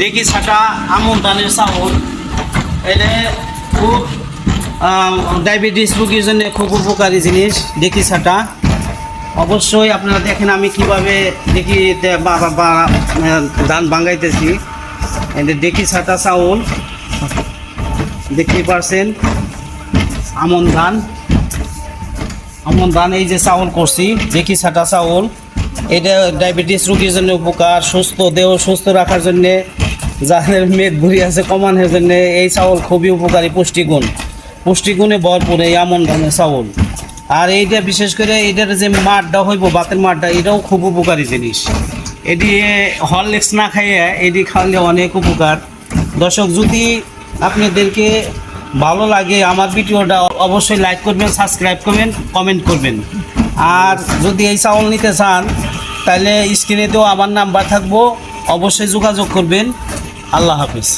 দেখি ছাটা আমন ধানের চাউল। এটা খুব ডায়াবেটিস রোগীর জন্য খুব উপকারী জিনিস। দেখি ছাটা অবশ্যই আপনারা দেখেন আমি কীভাবে দেখি ধান ভাঙাইতেছি। দেখি ছাটা চাউল। দেখতেই পারছেন, আমন ধান। আমন ধান এই যে চাউল করছি, দেখি ছাটা চাউল। এটা ডায়াবেটিস রোগীর জন্য উপকার, সুস্থ, দেহ সুস্থ রাখার জন্যে যাদের মেদ ভুড়ি আছে কমানোর জন্য এই চাউল খুবই উপকারী, পুষ্টিগুণ। পুষ্টিগুণে ভরপুর এই আমন ধানের চাউল। আর এইটা বিশেষ করে এটার যে মাঠটা হইব, বাতের মাঠটা, এটাও খুব উপকারী জিনিস। এটি হরলিক্স না খাইয়ে এটি খাওয়ালে অনেক উপকার। দর্শক, যদি আপনাদেরকে ভালো লাগে আমার ভিডিওটা, অবশ্যই লাইক করবেন, সাবস্ক্রাইব করবেন, কমেন্ট করবেন। আর যদি এই চাউল নিতে চান, তাহলে স্ক্রিনেতেও আমার নাম্বার থাকব, অবশ্যই যোগাযোগ করবেন। আল্লাহ হাফিজ।